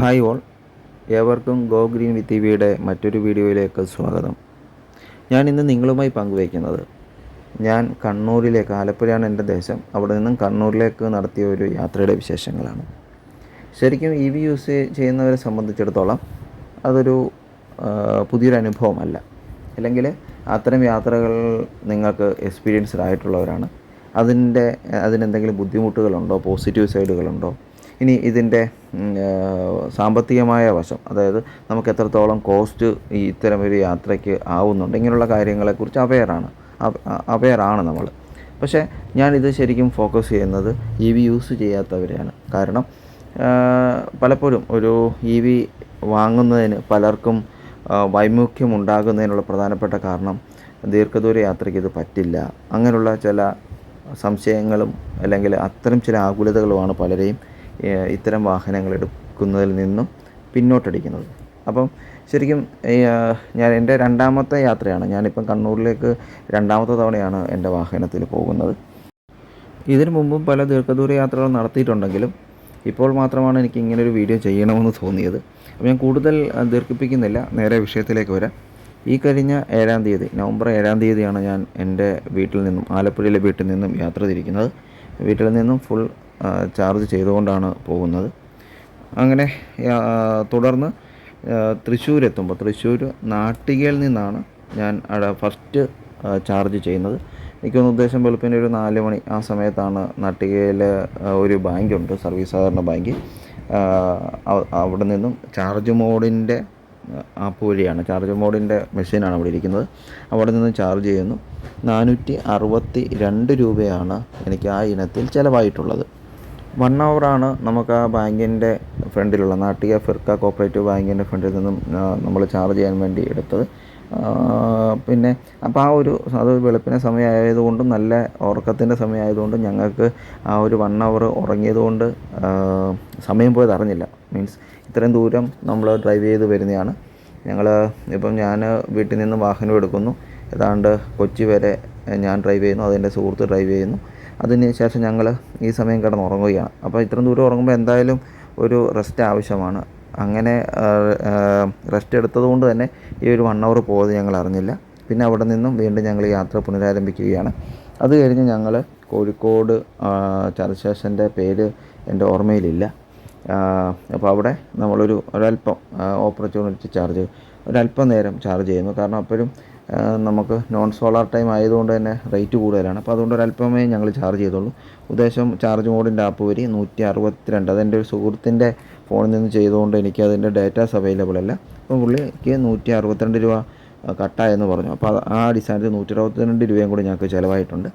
Hi all. ഏവർക്കും go green with ടിവിയുടെ മറ്റൊരു വീഡിയോയിലേക്ക് സ്വാഗതം. ഞാൻ ഇന്ന് നിങ്ങളുമായി പങ്കുവയ്ക്കുന്നത് ഞാൻ കണ്ണൂരിലേക്ക് ആലപ്പുഴയാണ് എന്റെ ദേശം. അവിടെ നിന്നും കണ്ണൂരിലേക്ക് നടത്തിയ ഒരു യാത്രയുടെ വിശേഷങ്ങളാണ്. ശരിക്കും ഇ വി യൂസ് ചെയ്യുന്നവരെ സംബന്ധിച്ചിടത്തോളം അതൊരു പുതിയൊരു അനുഭവമല്ല. അല്ലെങ്കിൽ അത്തരം യാത്രകൾ നിങ്ങൾക്ക് എക്സ്പീരിയൻസ്ഡ് ആയിട്ടുള്ളവരാണ്. അതിന്റെ അതിനെന്തെങ്കിലും ബുദ്ധിമുട്ടുകളുണ്ടോ? പോസിറ്റീവ് സൈഡുകളുണ്ടോ? ഇനി ഇതിന്റെ സാമ്പത്തികമായ വശം. അതായത് നമുക്ക് എത്രത്തോളം കോസ്റ്റ് ഈ ഇത്തരം ഒരു യാത്രയ്ക്ക് ആവുന്നുണ്ട്. ഇങ്ങനെയുള്ള കാര്യങ്ങളെക്കുറിച്ച് അവെയറാണ് അവെയറാണ് നമ്മൾ. പക്ഷേ ഞാനിത് ശരിക്കും ഫോക്കസ് ചെയ്യുന്നത് ഇ വി യൂസ് ചെയ്യാത്തവരെയാണ്. കാരണം പലപ്പോഴും ഒരു ഇ വി വാങ്ങുന്നതിന് പലർക്കും വൈമുഖ്യം ഉണ്ടാകുന്നതിനുള്ള പ്രധാനപ്പെട്ട കാരണം ദീർഘദൂര യാത്രയ്ക്ക് ഇത് പറ്റില്ല. അങ്ങനെയുള്ള ചില സംശയങ്ങളും അല്ലെങ്കിൽ അത്തരം ചില ആകുലതകളുമാണ് പലരെയും ഇത്തരം വാഹനങ്ങൾ എടുക്കുന്നതിൽ നിന്നും പിന്നോട്ടടിക്കുന്നത്. അപ്പം ശരിക്കും ഞാൻ എന്റെ രണ്ടാമത്തെ യാത്രയാണ്. ഞാനിപ്പം കണ്ണൂരിലേക്ക് രണ്ടാമത്തെ തവണയാണ് എന്റെ വാഹനത്തിൽ പോകുന്നത്. ഇതിനു മുമ്പും പല ദീർഘദൂര യാത്രകൾ നടത്തിയിട്ടുണ്ടെങ്കിലും ഇപ്പോൾ മാത്രമാണ് എനിക്ക് ഇങ്ങനൊരു വീഡിയോ ചെയ്യണമെന്ന് തോന്നിയത്. അപ്പോൾ ഞാൻ കൂടുതൽ ദീർഘിപ്പിക്കുന്നില്ല. നേരെ വിഷയത്തിലേക്ക് വരാം. ഈ കഴിഞ്ഞ ഏഴാം തീയതി നവംബർ ഏഴാം തീയതിയാണ് ഞാൻ എന്റെ വീട്ടിൽ നിന്നും ആലപ്പുഴയിലെ വീട്ടിൽ നിന്നും യാത്ര തിരിക്കുന്നത്. വീട്ടിൽ നിന്നും ഫുൾ ചാർജ് ചെയ്തുകൊണ്ടാണ് പോകുന്നത്. അങ്ങനെ തുടർന്ന് തൃശ്ശൂർ എത്തുമ്പോൾ തൃശ്ശൂർ നാട്ടികയിൽ നിന്നാണ് ഞാൻ ഫസ്റ്റ് ചാർജ് ചെയ്യുന്നത്. എനിക്കൊന്ന് ഉദ്ദേശം വെളുപ്പിന്റെ ഒരു നാല് മണി ആ സമയത്താണ് നാട്ടികയിൽ ഒരു ബാങ്കുണ്ട് സർവീസ് സഹകരണ ബാങ്ക്. അവിടെ നിന്നും ചാർജ് മോഡിന്റെ ആപ്പ് വഴിയാണ് ചാർജ് മോഡിന്റെ മെഷീനാണ് അവിടെ ഇരിക്കുന്നത്. അവിടെ നിന്ന് ചാർജ് ചെയ്യുന്നു. നാനൂറ്റി അറുപത്തി രണ്ട് രൂപയാണ് എനിക്ക് ആ ഇനത്തിൽ ചിലവായിട്ടുള്ളത്. വൺ ആണ് നമുക്ക് ആ ബാങ്കിന്റെ ഫ്രണ്ടിലുള്ള നാട്ടിക ഫിർക്ക കോപ്പറേറ്റീവ് ബാങ്കിന്റെ ഫ്രണ്ടിൽ നിന്നും നമ്മൾ ചാർജ് ചെയ്യാൻ വേണ്ടി എടുത്തത്. പിന്നെ അപ്പോൾ ആ ഒരു അത് വെളുപ്പിനെ സമയമായതുകൊണ്ടും നല്ല ഉറക്കത്തിന്റെ സമയമായതുകൊണ്ടും ഞങ്ങൾക്ക് ആ ഒരു വൺ അവർ ഉറങ്ങിയതുകൊണ്ട് സമയം പോയത് അറിഞ്ഞില്ല. മീൻസ് ഇത്രയും ദൂരം നമ്മൾ ഡ്രൈവ് ചെയ്ത് വരുന്നതാണ് ഞങ്ങൾ ഇപ്പം ഞാൻ വീട്ടിൽ നിന്ന് വാഹനം എടുക്കുന്നു. ഏതാണ്ട് കൊച്ചി വരെ ഞാൻ ഡ്രൈവ് ചെയ്യുന്നു. അതെന്റെ സുഹൃത്ത് ഡ്രൈവ് ചെയ്യുന്നു. അതിന് ശേഷം ഞങ്ങൾ ഈ സമയം കിടന്ന് ഉറങ്ങുകയാണ് അപ്പോൾ ഇത്രയും ദൂരം ഉറങ്ങുമ്പോൾ എന്തായാലും ഒരു റെസ്റ്റ് ആവശ്യമാണ്. അങ്ങനെ റെസ്റ്റ് എടുത്തത് കൊണ്ട് തന്നെ ഈ ഒരു വൺ അവർ പോയത് ഞങ്ങൾ അറിഞ്ഞില്ല. പിന്നെ അവിടെ നിന്നും വീണ്ടും ഞങ്ങൾ യാത്ര പുനരാരംഭിക്കുകയാണ്. അത് കഴിഞ്ഞ് ഞങ്ങൾ കോഴിക്കോട് ആ, ചർച്ച് സ്റ്റേഷന്റെ പേര് എന്റെ ഓർമ്മയിലില്ല. അപ്പോൾ അവിടെ നമ്മളൊരു ഒരല്പം ഓപ്പർച്യൂണിറ്റി ചാർജ് ഒരല്പം നേരം ചാർജ് ചെയ്യുന്നു. കാരണം അപ്പോഴും നമുക്ക് നോൺ സോളാർ ടൈം ആയതുകൊണ്ട് തന്നെ റേറ്റ് കൂടുതലാണ്. അപ്പോൾ അതുകൊണ്ട് ഒരല്പമേ ഞങ്ങൾ ചാർജ് ചെയ്തുള്ളൂ. ഉദ്ദേശം ചാർജ് മോഡിന്റെ ആപ്പ് വഴി നൂറ്റി അറുപത്തിരണ്ട് അതെന്റെ ഒരു സുഹൃത്തിന്റെ ഫോണിൽ നിന്ന് ചെയ്തുകൊണ്ട് എനിക്ക് അതിന്റെ ഡേറ്റാസ് അവൈലബിൾ അല്ല. അപ്പോൾ പുള്ളിക്ക് നൂറ്റി അറുപത്തിരണ്ട് രൂപ കട്ടായെന്ന് പറഞ്ഞു. അപ്പോൾ ആ അടിസ്ഥാനത്തിൽ നൂറ്റി അറുപത്തിരണ്ട് രൂപയും കൂടി ഞങ്ങൾക്ക് ചിലവായിട്ടുണ്ട്.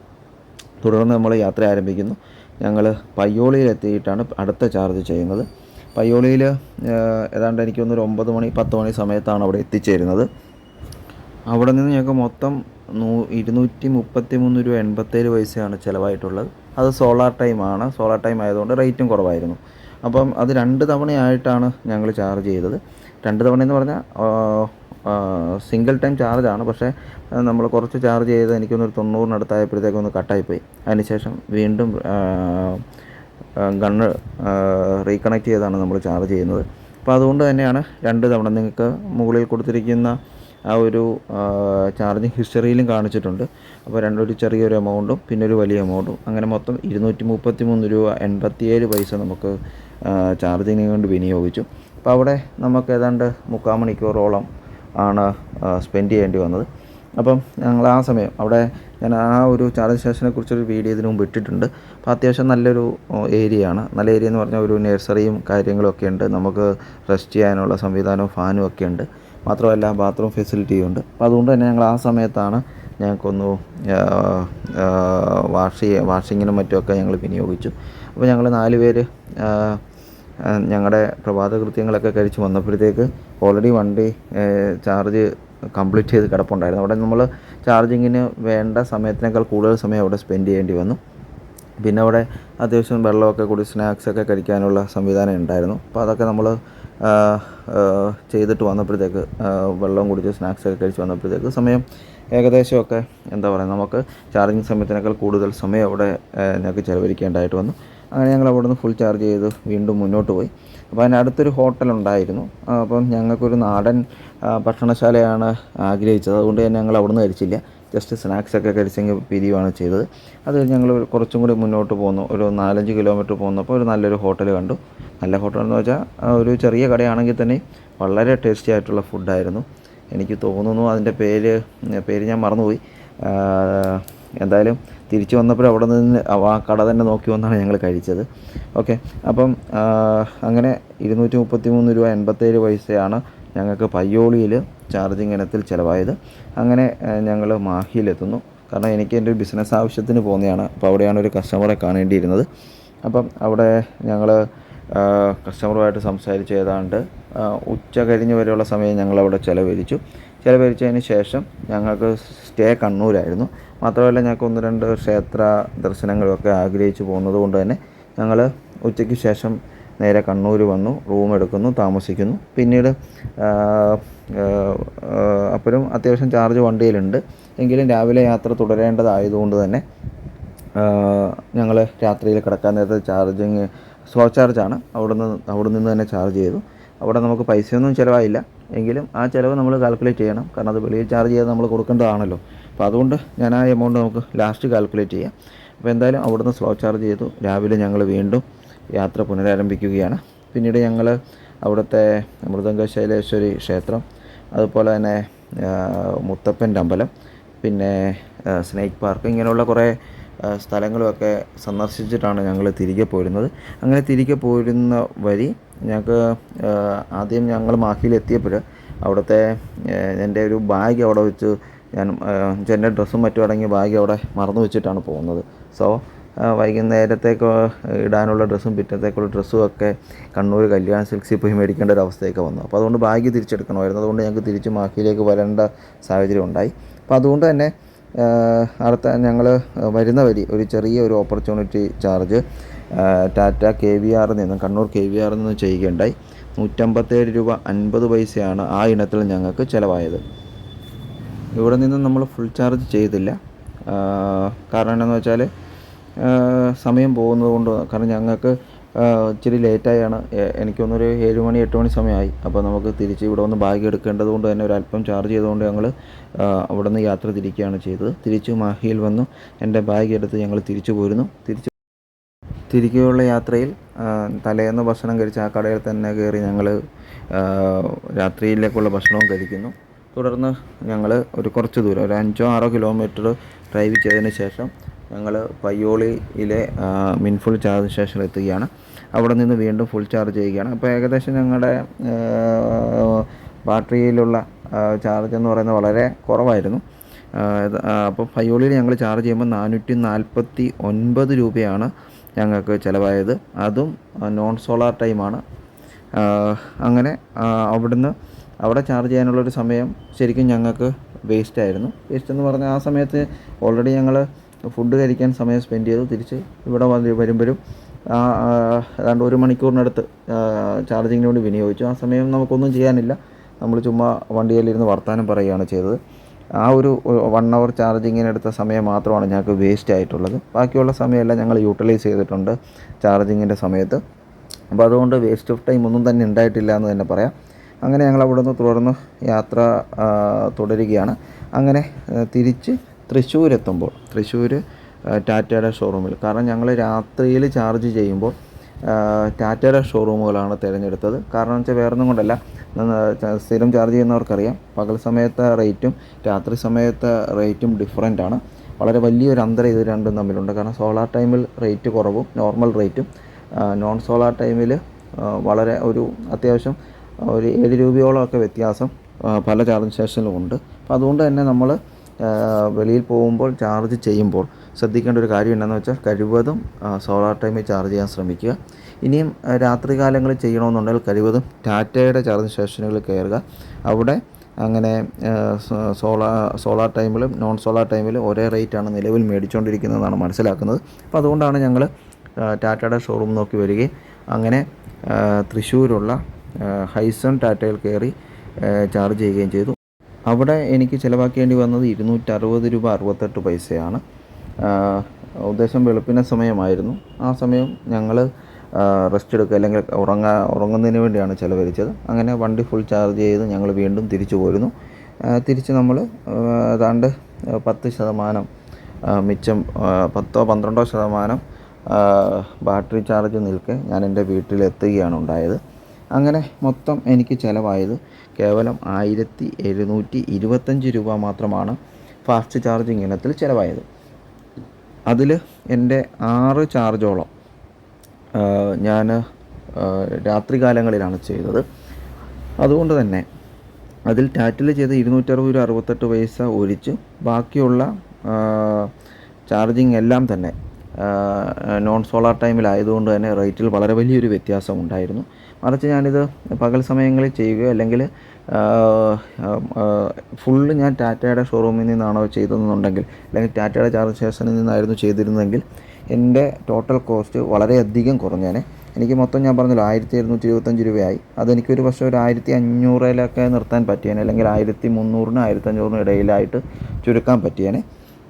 തുടർന്ന് നമ്മൾ യാത്ര ആരംഭിക്കുന്നു. ഞങ്ങൾ പയ്യോളിയിൽ എത്തിയിട്ടാണ് അടുത്ത ചാർജ് ചെയ്യുന്നത്. പയ്യോളിയിൽ ഏതാണ്ട് എനിക്കൊന്നൊരു ഒമ്പത് മണി പത്ത് മണി സമയത്താണ് അവിടെ എത്തിച്ചേരുന്നത്. അവിടെ നിന്ന് ഞങ്ങൾക്ക് മൊത്തം നൂ ഇരുന്നൂറ്റി മുപ്പത്തി മൂന്ന് രൂപ എൺപത്തേഴ് പൈസയാണ് ചിലവായിട്ടുള്ളത്. അത് സോളാർ ടൈമാണ് സോളാർ ടൈം ആയതുകൊണ്ട് റേറ്റും കുറവായിരുന്നു. അപ്പം അത് രണ്ട് തവണയായിട്ടാണ് ഞങ്ങൾ ചാർജ് ചെയ്തത്. രണ്ട് തവണ എന്ന് പറഞ്ഞാൽ സിംഗിൾ ടൈം ചാർജാണ് പക്ഷേ നമ്മൾ കുറച്ച് ചാർജ് ചെയ്ത് എനിക്കൊന്നൊരു തൊണ്ണൂറിനടുത്തായപ്പോഴത്തേക്കും ഒന്ന് കട്ടായിപ്പോയി അതിനുശേഷം വീണ്ടും ഗണ്ണ് റീകണക്ട് ചെയ്താണ് നമ്മൾ ചാർജ് ചെയ്യുന്നത്. അപ്പോൾ അതുകൊണ്ട് തന്നെയാണ് രണ്ട് തവണ നിങ്ങൾക്ക് മുകളിൽ കൊടുത്തിരിക്കുന്ന ആ ഒരു ചാർജിങ് ഹിസ്റ്ററിയിലും കാണിച്ചിട്ടുണ്ട്. അപ്പോൾ രണ്ടൊരു ചെറിയൊരു എമൗണ്ടും പിന്നെ ഒരു വലിയ എമൗണ്ടും അങ്ങനെ മൊത്തം ഇരുന്നൂറ്റി മുപ്പത്തി മൂന്ന് രൂപ എൺപത്തിയേഴ് പൈസ നമുക്ക് ചാർജിങ്ങിന് കൊണ്ട് വിനിയോഗിച്ചു. അപ്പോൾ അവിടെ നമുക്ക് ഏതാണ്ട് മുക്കാൽ മണിക്കൂറോളം ആണ് സ്പെൻഡ് ചെയ്യേണ്ടി വന്നത്. അപ്പം ഞങ്ങൾ ആ സമയം അവിടെ ഞാൻ ആ ഒരു ചാർജ് സ്റ്റേഷനെ കുറിച്ചൊരു വീഡിയോ ഇതിനു മുമ്പ് ഇട്ടിട്ടുണ്ട്. അപ്പോൾ അത്യാവശ്യം നല്ലൊരു ഏരിയയാണ് നല്ല ഏരിയ എന്ന് പറഞ്ഞാൽ ഒരു നഴ്സറിയും കാര്യങ്ങളും ഒക്കെ ഉണ്ട്. നമുക്ക് റെസ്റ്റ് ചെയ്യാനുള്ള സംവിധാനവും ഫാനും ഒക്കെ ഉണ്ട്. മാത്രമല്ല ബാത്റൂം ഫെസിലിറ്റിയും ഉണ്ട്. അപ്പോൾ അതുകൊണ്ട് തന്നെ ഞങ്ങൾ ആ സമയത്താണ് ഞങ്ങൾക്കൊന്ന് വാഷ് വാഷിങ്ങിനും മറ്റുമൊക്കെ ഞങ്ങൾ വിനിയോഗിച്ചു. അപ്പോൾ ഞങ്ങൾ നാല് പേര് ഞങ്ങളുടെ പ്രഭാത കൃത്യങ്ങളൊക്കെ കഴിച്ച് വന്നപ്പോഴത്തേക്ക് ഓൾറെഡി വണ്ടി ചാർജ് കംപ്ലീറ്റ് ചെയ്ത് കിടപ്പുണ്ടായിരുന്നു. അവിടെ നമ്മൾ ചാർജിങ്ങിന് വേണ്ട സമയത്തിനേക്കാൾ കൂടുതൽ സമയം അവിടെ സ്പെൻഡ് ചെയ്യേണ്ടി വന്നു. പിന്നെ അവിടെ അത്യാവശ്യം വെള്ളമൊക്കെ കൂടി സ്നാക്സൊക്കെ കഴിക്കാനുള്ള സംവിധാനം ഉണ്ടായിരുന്നു. അപ്പോൾ അതൊക്കെ നമ്മൾ ചെയ്തിട്ട് വന്നപ്പോഴത്തേക്ക് വെള്ളം കുടിച്ച് സ്നാക്സൊക്കെ കഴിച്ച് വന്നപ്പോഴത്തേക്ക് സമയം ഏകദേശമൊക്കെ എന്താ പറയുക നമുക്ക് ചാർജിങ് സമയത്തിനേക്കാൾ കൂടുതൽ സമയം അവിടെ ഞങ്ങൾക്ക് ചിലവഴിക്കേണ്ടതായിട്ട് വന്നു. അങ്ങനെ ഞങ്ങൾ അവിടെ നിന്ന് ഫുൾ ചാർജ് ചെയ്ത് വീണ്ടും മുന്നോട്ട് പോയി. അപ്പോൾ അതിന് അടുത്തൊരു ഹോട്ടലുണ്ടായിരുന്നു അപ്പം ഞങ്ങൾക്കൊരു നാടൻ ഭക്ഷണശാലയാണ് ആഗ്രഹിച്ചത്. അതുകൊണ്ട് തന്നെ ഞങ്ങൾ അവിടെ നിന്ന് കഴിച്ചില്ല. ജസ്റ്റ് സ്നാക്സൊക്കെ കഴിച്ചെങ്കിൽ പിരിയുവാണ് ചെയ്തത്. അത് ഞങ്ങൾ കുറച്ചും കൂടി മുന്നോട്ട് പോന്നു. ഒരു നാലഞ്ച് കിലോമീറ്റർ പോന്നപ്പോൾ ഒരു നല്ലൊരു ഹോട്ടൽ കണ്ടു. നല്ല ഹോട്ടൽ എന്ന് വെച്ചാൽ ഒരു ചെറിയ കടയാണെങ്കിൽ തന്നെ വളരെ ടേസ്റ്റി ആയിട്ടുള്ള ഫുഡായിരുന്നു. എനിക്ക് തോന്നുന്നു അതിന്റെ പേര് പേര് ഞാൻ മറന്നുപോയി. എന്തായാലും തിരിച്ചു വന്നപ്പോൾ അവിടെ നിന്ന് ആ കട തന്നെ നോക്കി വന്നാണ് ഞങ്ങൾ കഴിച്ചത്. ഓക്കെ. അപ്പം അങ്ങനെ ഇരുന്നൂറ്റി മുപ്പത്തി മൂന്ന് രൂപ എൺപത്തേഴ് പൈസയാണ് ഞങ്ങൾക്ക് പയ്യോളിയിൽ ചാർജിങ് ഇനത്തിൽ ചിലവായത്. അങ്ങനെ ഞങ്ങൾ മാഹിയിലെത്തുന്നു. കാരണം എനിക്ക് എന്റെ ഒരു ബിസിനസ് ആവശ്യത്തിന് പോകുന്നതാണ്. അപ്പോൾ അവിടെയാണ് ഒരു കസ്റ്റമറെ കാണേണ്ടിയിരുന്നത്. അപ്പം അവിടെ ഞങ്ങൾ കസ്റ്റമറുമായിട്ട് സംസാരിച്ച് ഏതാണ്ട് ഉച്ച കഴിഞ്ഞ് വരെയുള്ള സമയം ഞങ്ങളവിടെ ചിലവഴിച്ചു. ചിലവഴിച്ചതിന് ശേഷം ഞങ്ങൾക്ക് സ്റ്റേ കണ്ണൂരായിരുന്നു. മാത്രമല്ല ഞങ്ങൾക്ക് ഒന്ന് രണ്ട് ക്ഷേത്ര ദർശനങ്ങളൊക്കെ ആഗ്രഹിച്ചു പോകുന്നത് കൊണ്ട് തന്നെ ഞങ്ങൾ ഉച്ചയ്ക്ക് ശേഷം നേരെ കണ്ണൂർ വന്നു റൂം എടുക്കുന്നു താമസിക്കുന്നു. പിന്നീട് അപ്പോഴും അത്യാവശ്യം ചാർജ് വണ്ടിയിലുണ്ട്. എങ്കിലും രാവിലെ യാത്ര തുടരേണ്ടതായതുകൊണ്ട് തന്നെ ഞങ്ങൾ രാത്രിയിൽ കിടക്കാൻ നേരത്തെ ചാർജിങ് സ്ലോ ചാർജാണ്. അവിടെ നിന്ന് അവിടെ നിന്ന് തന്നെ ചാർജ് ചെയ്തു. അവിടെ നമുക്ക് പൈസയൊന്നും ചിലവായില്ല. എങ്കിലും ആ ചിലവ് നമ്മൾ കാൽക്കുലേറ്റ് ചെയ്യണം. കാരണം അത് വെളിയിൽ ചാർജ് ചെയ്ത് നമ്മൾ കൊടുക്കേണ്ടതാണല്ലോ. അപ്പോൾ അതുകൊണ്ട് ഞാൻ ആ എമൗണ്ട് നമുക്ക് ലാസ്റ്റ് കാൽക്കുലേറ്റ് ചെയ്യാം. അപ്പോൾ എന്തായാലും അവിടുന്ന് സ്ലോ ചാർജ് ചെയ്തു. രാവിലെ ഞങ്ങൾ വീണ്ടും യാത്ര പുനരാരംഭിക്കുകയാണ്. പിന്നീട് ഞങ്ങൾ അവിടുത്തെ മൃദംഗ ശൈലേശ്വരി ക്ഷേത്രം അതുപോലെ തന്നെ മുത്തപ്പന്റെ അമ്പലം പിന്നെ സ്നേക്ക് പാർക്ക് ഇങ്ങനെയുള്ള കുറേ സ്ഥലങ്ങളുമൊക്കെ സന്ദർശിച്ചിട്ടാണ് ഞങ്ങൾ തിരികെ പോരുന്നത്. അങ്ങനെ തിരികെ പോരുന്ന വഴി ഞങ്ങൾക്ക് ആദ്യം ഞങ്ങൾ മാഹിയിലെത്തിയപ്പോൾ അവിടുത്തെ എന്റെ ഒരു ബാഗ് അവിടെ വെച്ച് ഞാൻ എന്റെ ഡ്രസ്സും മറ്റും അടങ്ങിയ ബാഗ് അവിടെ മറന്നു വെച്ചിട്ടാണ് പോകുന്നത്. സോ വൈകുന്നേരത്തേക്ക് ഇടാനുള്ള ഡ്രസ്സും പിറ്റത്തേക്കുള്ള ഡ്രസ്സും ഒക്കെ കണ്ണൂർ കല്യാൺ സിൽക്സിൽ പോയി മേടിക്കേണ്ട ഒരു അവസ്ഥയൊക്കെ വന്നു. അപ്പോൾ അതുകൊണ്ട് ബാഗ് തിരിച്ചെടുക്കണമായിരുന്നു. അതുകൊണ്ട് ഞങ്ങൾക്ക് തിരിച്ച് മാഹിയിലേക്ക് വരേണ്ട സാഹചര്യം ഉണ്ടായി. അപ്പോൾ അതുകൊണ്ട് തന്നെ അടുത്ത ഞങ്ങൾ വരുന്ന വഴി ഒരു ചെറിയ ഒരു opportunity charge Tata K V ആറിൽ നിന്നും കണ്ണൂർ കെ വി ആറിൽ നിന്നും ചെയ്യുകയുണ്ടായി. നൂറ്റമ്പത്തേഴ് രൂപ അൻപത് പൈസയാണ് ആ ഇനത്തിൽ ഞങ്ങൾക്ക് ചിലവായത്. ഇവിടെ നിന്നും നമ്മൾ ഫുൾ ചാർജ് ചെയ്തില്ല. കാരണം എന്താണെന്ന് വെച്ചാൽ സമയം പോകുന്നത് കൊണ്ട് കാരണം ഞങ്ങൾക്ക് ഇച്ചിരി ലേറ്റായാണ്. എ- എനിക്കൊന്നൊരു ഏഴ് മണി എട്ട് മണി സമയമായി. അപ്പോൾ നമുക്ക് തിരിച്ച് ഇവിടെ വന്ന് ബാഗ് എടുക്കേണ്ടത് കൊണ്ട് തന്നെ ഒരു അല്പം ചാർജ് ചെയ്തുകൊണ്ട് ഞങ്ങൾ അവിടെ നിന്ന് യാത്ര തിരിക്കുകയാണ് ചെയ്തത്. തിരിച്ച് മാഹിയിൽ വന്നു. എന്റെ ബാഗ് എടുത്ത് ഞങ്ങൾ തിരിച്ചു പോരുന്നു. തിരിച്ച് തിരികെയുള്ള യാത്രയിൽ തലേന്ന് ഭക്ഷണം കഴിച്ച് ആ കടയിൽ തന്നെ കയറി ഞങ്ങൾ രാത്രിയിലേക്കുള്ള ഭക്ഷണവും കഴിക്കുന്നു. തുടർന്ന് ഞങ്ങൾ ഒരു കുറച്ച് ദൂരം ഒരു അഞ്ചോ ആറോ കിലോമീറ്റർ ഡ്രൈവ് ചെയ്തതിന് ശേഷം ഞങ്ങൾ പയ്യോളിയിലെ മിൻഫുൾ ചാർജ് സ്റ്റേഷനിൽ എത്തുകയാണ്. അവിടെ നിന്ന് വീണ്ടും ഫുൾ ചാർജ് ചെയ്യുകയാണ്. അപ്പോൾ ഏകദേശം ഞങ്ങളുടെ ബാറ്ററിയിലുള്ള ചാർജ് എന്ന് പറയുന്നത് വളരെ കുറവായിരുന്നു. അപ്പോൾ പയ്യോളിയിൽ ഞങ്ങൾ ചാർജ് ചെയ്യുമ്പോൾ നാനൂറ്റി നാൽപ്പത്തി ഒൻപത് രൂപയാണ് ഞങ്ങൾക്ക് ചിലവായത്. അതും നോൺ സോളാർ ടൈമാണ് അങ്ങനെ അവിടുന്ന് അവിടെ ചാർജ് ചെയ്യാനുള്ളൊരു സമയം ശരിക്കും ഞങ്ങൾക്ക് വേസ്റ്റ് ആയിരുന്നു. വേസ്റ്റ് എന്ന് പറഞ്ഞാൽ ആ സമയത്ത് ഓൾറെഡി ഞങ്ങൾ ഫുഡ് കഴിക്കാൻ സമയം സ്പെൻഡ് ചെയ്തു തിരിച്ച് ഇവിടെ വന്ന് വരുമ്പോഴും ആ, ഏതാണ്ട് ഒരു മണിക്കൂറിനടുത്ത് ചാർജിങ്ങിന് വേണ്ടി വിനിയോഗിച്ചു. ആ സമയം നമുക്കൊന്നും ചെയ്യാനില്ല. നമ്മൾ ചുമ്മാ വണ്ടിയിലിരുന്ന് വർത്തമാനം പറയുകയാണ് ചെയ്തത്. ആ ഒരു വൺ അവർ ചാർജിങ്ങിനെടുത്ത സമയം മാത്രമാണ് ഞങ്ങൾക്ക് വേസ്റ്റ് ആയിട്ടുള്ളത്. ബാക്കിയുള്ള സമയമെല്ലാം ഞങ്ങൾ യൂട്ടിലൈസ് ചെയ്തിട്ടുണ്ട് ചാർജിങ്ങിന്റെ സമയത്ത്. അപ്പോൾ അതുകൊണ്ട് വേസ്റ്റ് ഓഫ് ടൈം ഒന്നും തന്നെ ഉണ്ടായിട്ടില്ല എന്ന് തന്നെ പറയാം. അങ്ങനെ ഞങ്ങൾ അവിടെ നിന്ന് തുടർന്ന് യാത്ര തുടരുകയാണ്. അങ്ങനെ തിരിച്ച് തൃശ്ശൂർ എത്തുമ്പോൾ തൃശ്ശൂർ ടാറ്റയുടെ ഷോറൂമിൽ. കാരണം ഞങ്ങൾ രാത്രിയിൽ ചാർജ് ചെയ്യുമ്പോൾ ടാറ്റയുടെ ഷോറൂമുകളാണ് തിരഞ്ഞെടുത്തത്. കാരണം വെച്ചാൽ വേറൊന്നും കൊണ്ടല്ല. സ്ഥിരം ചാർജ് ചെയ്യുന്നവർക്കറിയാം. പകൽ സമയത്തെ റേറ്റും രാത്രി സമയത്തെ റേറ്റും ഡിഫറന്റ് ആണ്. വളരെ വലിയൊരു അന്തരം ഇത് രണ്ടും തമ്മിലുണ്ട്. കാരണം സോളാർ ടൈമിൽ റേറ്റ് കുറവും നോർമൽ റേറ്റും. നോൺ സോളാർ ടൈമിൽ വളരെ ഒരു അത്യാവശ്യം ഒരു ഏഴ് രൂപയോളമൊക്കെ വ്യത്യാസം പല ചാർജിങ് സ്റ്റേഷനിലും ഉണ്ട്. അപ്പോൾ അതുകൊണ്ട് തന്നെ നമ്മൾ വെളിയിൽ പോകുമ്പോൾ ചാർജ് ചെയ്യുമ്പോൾ ശ്രദ്ധിക്കേണ്ട ഒരു കാര്യം എന്താണെന്ന് വെച്ചാൽ കഴിവതും സോളാർ ടൈമിൽ ചാർജ് ചെയ്യാൻ ശ്രമിക്കുക. ഇനിയും രാത്രി കാലങ്ങളിൽ ചെയ്യണമെന്നുണ്ടെങ്കിൽ കഴിവതും ടാറ്റയുടെ ചാർജിങ് സ്റ്റേഷനുകളിൽ കയറുക. അവിടെ അങ്ങനെ സോളാർ സോളാർ ടൈമിലും നോൺ സോളാർ ടൈമിലും ഒരേ റേറ്റാണ് നിലവിൽ മേടിച്ചുകൊണ്ടിരിക്കുന്നതെന്നാണ് മനസ്സിലാക്കുന്നത്. അപ്പോൾ അതുകൊണ്ടാണ് ഞങ്ങൾ ടാറ്റയുടെ ഷോറൂം നോക്കി വരികയും അങ്ങനെ തൃശ്ശൂരുള്ള ഹൈസൺ ടാറ്റയിൽ കയറി ചാർജ് ചെയ്യുകയും ചെയ്തു. അവിടെ എനിക്ക് ചിലവാക്കേണ്ടി വന്നത് ഇരുന്നൂറ്ററുപത് രൂപ അറുപത്തെട്ട് പൈസയാണ്. ഉദ്ദേശം വെളുപ്പിന സമയമായിരുന്നു. ആ സമയം ഞങ്ങൾ റെസ്റ്റ് എടുക്കുക അല്ലെങ്കിൽ ഉറങ്ങാ ഉറങ്ങുന്നതിന് വേണ്ടിയാണ് ചിലവഴിച്ചത്. അങ്ങനെ വണ്ടി ഫുൾ ചാർജ് ചെയ്ത് ഞങ്ങൾ വീണ്ടും തിരിച്ചു പോരുന്നു. തിരിച്ച് നമ്മൾ ഏതാണ്ട് പത്ത് ശതമാനം മിച്ചം പത്തോ പന്ത്രണ്ടോ ശതമാനം ബാറ്ററി ചാർജ് നിൽക്കെ ഞാൻ എന്റെ വീട്ടിലെത്തുകയാണ് ഉണ്ടായത്. അങ്ങനെ മൊത്തം എനിക്ക് ചിലവായത് കേവലം ആയിരത്തി എഴുന്നൂറ്റി ഇരുപത്തഞ്ച് രൂപ മാത്രമാണ് ഫാസ്റ്റ് ചാർജിങ് ഇനത്തിൽ ചിലവായത്. അതിൽ എന്റെ ആറ് ചാർജോളം ഞാൻ രാത്രികാലങ്ങളിലാണ് ചെയ്തത്. അതുകൊണ്ട് തന്നെ അതിൽ ടാറ്റിൽ ചെയ്ത് ഇരുന്നൂറ്ററുപത് രൂപ അറുപത്തെട്ട് പൈസ ഒഴിച്ച് ബാക്കിയുള്ള ചാർജിങ് എല്ലാം തന്നെ നോൺ സോളാർ ടൈമിലായതുകൊണ്ട് തന്നെ റേറ്റിൽ വളരെ വലിയൊരു വ്യത്യാസം ഉണ്ടായിരുന്നു. മറിച്ച് ഞാനിത് പകൽ സമയങ്ങളിൽ ചെയ്യുകയോ അല്ലെങ്കിൽ ഫുള്ള് ഞാൻ ടാറ്റയുടെ ഷോറൂമിൽ നിന്നാണോ ചെയ്തതെന്നുണ്ടെങ്കിൽ അല്ലെങ്കിൽ ടാറ്റയുടെ ചാർജ് സ്റ്റേഷനിൽ നിന്നായിരുന്നു ചെയ്തിരുന്നെങ്കിൽ എന്റെ ടോട്ടൽ കോസ്റ്റ് വളരെയധികം കുറഞ്ഞേനെ. എനിക്ക് മൊത്തം ഞാൻ പറഞ്ഞല്ലോ ആയിരത്തി ഇരുന്നൂറ്റി ഇരുപത്തഞ്ച് രൂപയായി അതെനിക്കൊരു പക്ഷേ ഒരു ആയിരത്തി അഞ്ഞൂറിലൊക്കെ നിർത്താൻ പറ്റിയേനെ അല്ലെങ്കിൽ ആയിരത്തി മുന്നൂറിനും ആയിരത്തി അഞ്ഞൂറിനും ഇടയിലായിട്ട് ചുരുക്കാൻ പറ്റിയേനെ.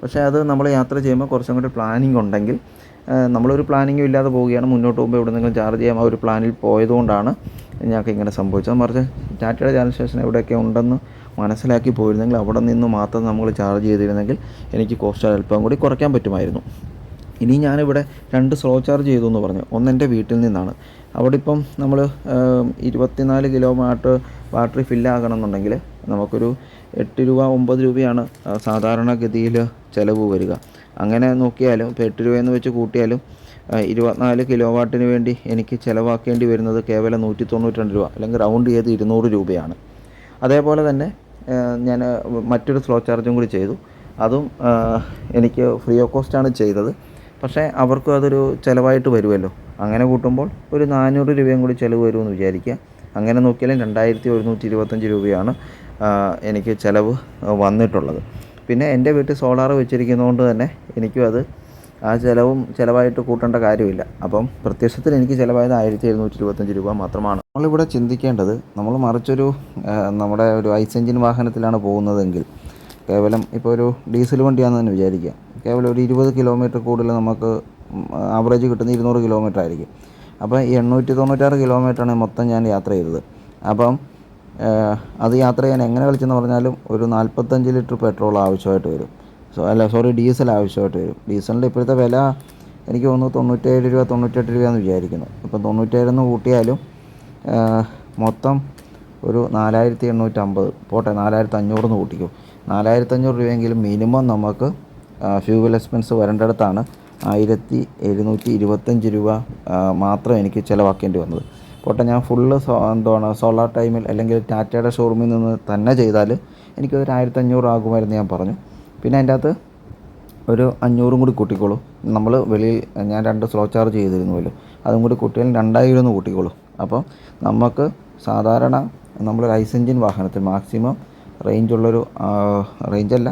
പക്ഷേ അത് നമ്മൾ യാത്ര ചെയ്യുമ്പോൾ കുറച്ചും കൂടി പ്ലാനിങ് ഉണ്ടെങ്കിൽ നമ്മളൊരു പ്ലാനിങ്ങും ഇല്ലാതെ പോവുകയാണ്. മുന്നോട്ട് പോകുമ്പോൾ എവിടെന്നെങ്കിലും ചാർജ് ചെയ്യാം. ആ ഒരു പ്ലാനിൽ പോയതുകൊണ്ടാണ് ഞങ്ങൾക്ക് ഇങ്ങനെ സംഭവിച്ചത്. മറിച്ച് ടാറ്റയുടെ ചാർജ് സ്റ്റേഷൻ എവിടെയൊക്കെ ഉണ്ടെന്ന് മനസ്സിലാക്കി പോയിരുന്നെങ്കിൽ അവിടെ നിന്ന് മാത്രം നമ്മൾ ചാർജ് ചെയ്തിരുന്നെങ്കിൽ എനിക്ക് കോസ്റ്റ് അല്പം കൂടി കുറയ്ക്കാൻ പറ്റുമായിരുന്നു. ഇനി ഞാനിവിടെ രണ്ട് സ്ലോ ചാർജ് ചെയ്തു എന്ന് പറഞ്ഞു. ഒന്ന് എന്റെ വീട്ടിൽ നിന്നാണ്. അവിടെ ഇപ്പം നമ്മൾ ഇരുപത്തിനാല് കിലോ ബാറ്ററി ഫില്ലാകണമെന്നുണ്ടെങ്കിൽ നമുക്കൊരു എട്ട് രൂപ ഒമ്പത് രൂപയാണ് സാധാരണഗതിയിൽ ചിലവ് വരിക. അങ്ങനെ നോക്കിയാലും ഇപ്പോൾ എട്ട് രൂപയെന്ന് വെച്ച് കൂട്ടിയാലും ഇരുപത്തിനാല് കിലോ വാട്ടിന് വേണ്ടി എനിക്ക് ചിലവാക്കേണ്ടി വരുന്നത് കേവലം നൂറ്റി തൊണ്ണൂറ്റി രൂപ അല്ലെങ്കിൽ റൗണ്ട് ചെയ്ത് ഇരുന്നൂറ് രൂപയാണ്. അതേപോലെ തന്നെ ഞാൻ മറ്റൊരു സ്ലോ ചാർജും കൂടി ചെയ്തു. അതും എനിക്ക് ഫ്രീ ഓഫ് കോസ്റ്റാണ് ചെയ്തത്. പക്ഷേ അവർക്കും അതൊരു ചിലവായിട്ട് വരുമല്ലോ. അങ്ങനെ കൂട്ടുമ്പോൾ ഒരു നാനൂറ് രൂപയും കൂടി ചിലവ് വരുമെന്ന് വിചാരിക്കുക. അങ്ങനെ നോക്കിയാലും രണ്ടായിരത്തി ഒരുന്നൂറ്റി ഇരുപത്തഞ്ച് രൂപയാണ് എനിക്ക് ചിലവ് വന്നിട്ടുള്ളത്. പിന്നെ എന്റെ വീട്ടിൽ സോളാർ വെച്ചിരിക്കുന്നതുകൊണ്ട് തന്നെ എനിക്കും അത് ആ ചിലവും ചിലവായിട്ട് കൂട്ടേണ്ട കാര്യമില്ല. അപ്പം പ്രത്യക്ഷത്തിൽ എനിക്ക് ചിലവായത് ആയിരത്തി എഴുന്നൂറ്റി ഇരുപത്തഞ്ച് രൂപ മാത്രമാണ്. നമ്മളിവിടെ ചിന്തിക്കേണ്ടത് നമ്മൾ മറിച്ചൊരു നമ്മുടെ ഒരു ഐസ് എഞ്ചിൻ വാഹനത്തിലാണ് പോകുന്നതെങ്കിൽ കേവലം ഇപ്പോൾ ഒരു ഡീസൽ വണ്ടിയാണെന്ന് തന്നെ വിചാരിക്കുക. കേവലം ഒരു ഇരുപത് കിലോമീറ്റർ കൂടുതൽ നമുക്ക് ആവറേജ് കിട്ടുന്ന ഇരുന്നൂറ് കിലോമീറ്റർ ആയിരിക്കും. അപ്പോൾ എണ്ണൂറ്റി തൊണ്ണൂറ്റാറ് കിലോമീറ്ററാണ് മൊത്തം ഞാൻ യാത്ര ചെയ്തത്. അപ്പം അത് യാത്ര ചെയ്യാൻ എങ്ങനെ കളിച്ചെന്ന് പറഞ്ഞാലും ഒരു നാൽപ്പത്തഞ്ച് ലിറ്റർ പെട്രോൾ ആവശ്യമായിട്ട് വരും. സോ അല്ല സോറി ഡീസൽ ആവശ്യമായിട്ട് വരും. ഡീസലിന്റെ ഇപ്പോഴത്തെ വില എനിക്ക് തോന്നുന്നു തൊണ്ണൂറ്റേഴ് രൂപ തൊണ്ണൂറ്റെട്ട് രൂപയെന്ന് വിചാരിക്കുന്നു. ഇപ്പം തൊണ്ണൂറ്റേഴെന്ന് കൂട്ടിയാലും മൊത്തം ഒരു നാലായിരത്തി എണ്ണൂറ്റമ്പത് പോട്ടെ നാലായിരത്തി അഞ്ഞൂറെന്ന് കൂട്ടിക്കും. നാലായിരത്തി അഞ്ഞൂറ് രൂപയെങ്കിലും മിനിമം നമുക്ക് ഫ്യൂവൽ എക്സ്പെൻസ് വരേണ്ടടുത്താണ് ആയിരത്തി എഴുന്നൂറ്റി ഇരുപത്തഞ്ച് രൂപ മാത്രം എനിക്ക് ചിലവാക്കേണ്ടി വന്നത്. പോട്ടെ ഞാൻ ഫുള്ള് എന്താണ് സോളാർ ടൈമിൽ അല്ലെങ്കിൽ ടാറ്റയുടെ ഷോറൂമിൽ നിന്ന് തന്നെ ചെയ്താൽ എനിക്കൊരു ആയിരത്തി അഞ്ഞൂറ് ആകുമായിരുന്നു ഞാൻ പറഞ്ഞു. പിന്നെ അതിന്റെ അകത്ത് ഒരു അഞ്ഞൂറും കൂടി കൂട്ടിക്കോളൂ. നമ്മൾ വെളിയിൽ ഞാൻ രണ്ട് സ്ലോ ചാർജ് ചെയ്തിരുന്നുവല്ലോ അതും കൂടി കൂട്ടിയാൽ രണ്ടായിരം ഒന്ന് കൂട്ടിക്കോളൂ. അപ്പം നമുക്ക് സാധാരണ നമ്മൾ ഐസ് എഞ്ചിൻ വാഹനത്തിൽ മാക്സിമം റേഞ്ചുള്ളൊരു റേഞ്ചല്ല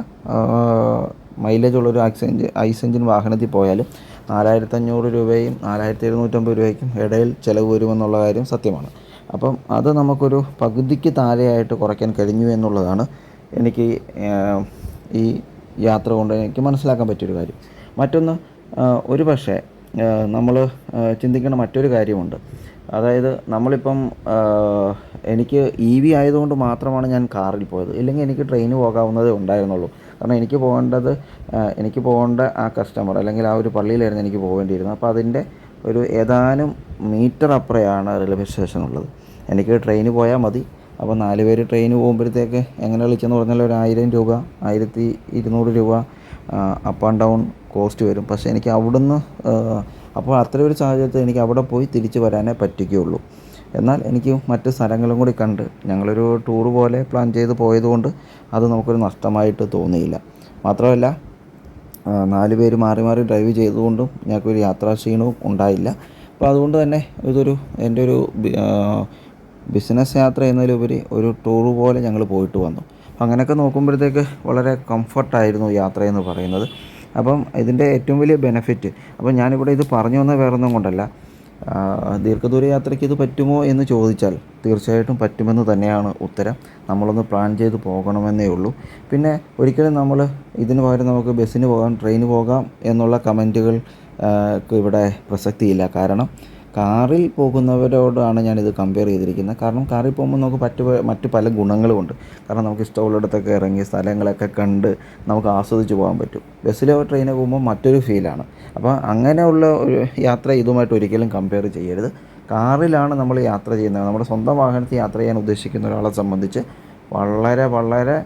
മൈലേജ് ഉള്ളൊരു ഐസ് എഞ്ചിൻ ഐസ് എഞ്ചിൻ വാഹനത്തിൽ പോയാൽ നാലായിരത്തി അഞ്ഞൂറ് രൂപയും നാലായിരത്തി എഴുന്നൂറ്റമ്പത് രൂപയ്ക്കും ഇടയിൽ ചിലവ് വരുമെന്നുള്ള കാര്യം സത്യമാണ്. അപ്പം അത് നമുക്കൊരു പകുതിക്ക് താഴെയായിട്ട് കുറയ്ക്കാൻ കഴിഞ്ഞു എന്നുള്ളതാണ് എനിക്ക് ഈ യാത്ര കൊണ്ട് എനിക്ക് മനസ്സിലാക്കാൻ പറ്റിയൊരു കാര്യം. മറ്റൊന്ന് ഒരു പക്ഷേ നമ്മൾ ചിന്തിക്കേണ്ട മറ്റൊരു കാര്യമുണ്ട്. അതായത് നമ്മളിപ്പം എനിക്ക് ഇ വി ആയതുകൊണ്ട് മാത്രമാണ് ഞാൻ കാറിൽ പോയത്. ഇല്ലെങ്കിൽ എനിക്ക് ട്രെയിന് പോകാവുന്നതേ ഉണ്ടായിരുന്നുള്ളൂ. കാരണം എനിക്ക് പോകേണ്ടത് എനിക്ക് പോകേണ്ട ആ കസ്റ്റമർ അല്ലെങ്കിൽ ആ ഒരു പള്ളിയിലായിരുന്നു എനിക്ക് പോകേണ്ടിയിരുന്നത്. അപ്പോൾ അതിന്റെ ഒരു ഏതാനും മീറ്റർ അപ്പുറയാണ് റെയിൽവേ സ്റ്റേഷൻ ഉള്ളത്. എനിക്ക് ട്രെയിന് പോയാൽ മതി. അപ്പോൾ നാല് പേര് ട്രെയിന് പോകുമ്പോഴത്തേക്ക് എങ്ങനെ വിളിച്ചെന്ന് പറഞ്ഞാൽ ഒരു ആയിരം രൂപ ആയിരത്തി ഇരുന്നൂറ് രൂപ അപ്പ് ആൻഡ് ഡൗൺ കോസ്റ്റ് വരും. പക്ഷേ എനിക്ക് അവിടുന്ന് അപ്പോൾ അത്ര ഒരു സാഹചര്യത്തിൽ എനിക്ക് അവിടെ പോയി തിരിച്ച് വരാനേ പറ്റുകയുള്ളൂ. എന്നാൽ എനിക്ക് മറ്റ് സ്ഥലങ്ങളും കൂടി കണ്ട് ഞങ്ങളൊരു ടൂർ പോലെ പ്ലാൻ ചെയ്ത് പോയതുകൊണ്ട് അത് നമുക്കൊരു നഷ്ടമായിട്ട് തോന്നിയില്ല. മാത്രമല്ല നാല് പേര് മാറി മാറി ഡ്രൈവ് ചെയ്തുകൊണ്ടും ഞങ്ങൾക്കൊരു യാത്രാ ക്ഷീണവും ഉണ്ടായില്ല. അപ്പോൾ അതുകൊണ്ട് തന്നെ ഇതൊരു എന്റെ ഒരു ബിസിനസ് യാത്ര എന്നതിലുപരി ഒരു ടൂർ പോലെ ഞങ്ങൾ പോയിട്ട് വന്നു. അപ്പം അങ്ങനെയൊക്കെ നോക്കുമ്പോഴത്തേക്ക് വളരെ കംഫർട്ടായിരുന്നു യാത്ര എന്ന് പറയുന്നത്. അപ്പം ഇതിന്റെ ഏറ്റവും വലിയ ബെനഫിറ്റ് അപ്പം ഞാനിവിടെ ഇത് പറഞ്ഞു വന്ന വേറൊന്നും കൊണ്ടല്ല. ദീർഘദൂര യാത്രയ്ക്ക് ഇത് പറ്റുമോ എന്ന് ചോദിച്ചാൽ തീർച്ചയായിട്ടും പറ്റുമെന്ന് തന്നെയാണ് ഉത്തരം. നമ്മളൊന്ന് പ്ലാൻ ചെയ്ത് പോകണമെന്നേ ഉള്ളൂ. പിന്നെ ഒരിക്കലും നമ്മൾ ഇതിന് പകരം നമുക്ക് ബസ്സിന് പോകാം ട്രെയിന് പോകാം എന്നുള്ള കമന്റുകൾ ഇവിടെ പ്രസക്തിയില്ല. കാരണം കാറിൽ പോകുന്നവരോടാണ് ഞാനിത് കമ്പയർ ചെയ്തിരിക്കുന്നത്. കാരണം കാറിൽ പോകുമ്പോൾ നമുക്ക് മറ്റ് മറ്റ് പല ഗുണങ്ങളുമുണ്ട്. കാരണം നമുക്ക് ഇഷ്ടമുള്ളിടത്തൊക്കെ ഇറങ്ങി സ്ഥലങ്ങളൊക്കെ കണ്ട് നമുക്ക് ആസ്വദിച്ച് പോകാൻ പറ്റും. ബസ്സിലോ ട്രെയിനോ പോകുമ്പോൾ മറ്റൊരു ഫീലാണ് അപ്പോൾ അങ്ങനെയുള്ള ഒരു യാത്ര ഇതുമായിട്ട് ഒരിക്കലും കമ്പയർ ചെയ്യരുത്. കാറിലാണ് നമ്മൾ യാത്ര ചെയ്യുന്നത്. നമ്മുടെ സ്വന്തം വാഹനത്തിൽ യാത്ര ചെയ്യാൻ ഉദ്ദേശിക്കുന്ന ഒരാളെ സംബന്ധിച്ച് വളരെ വളരെ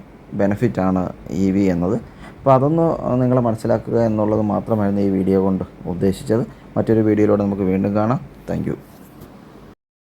ബെനിഫിറ്റാണ് ഇ വി എന്നത്. അപ്പോൾ അതൊന്ന് നിങ്ങൾ മനസ്സിലാക്കുക എന്നുള്ളത് മാത്രമായിരുന്നു ഈ വീഡിയോ കൊണ്ട് ഉദ്ദേശിച്ചത്. മറ്റൊരു വീഡിയോയിലൂടെ നമുക്ക് വീണ്ടും കാണാം. thank you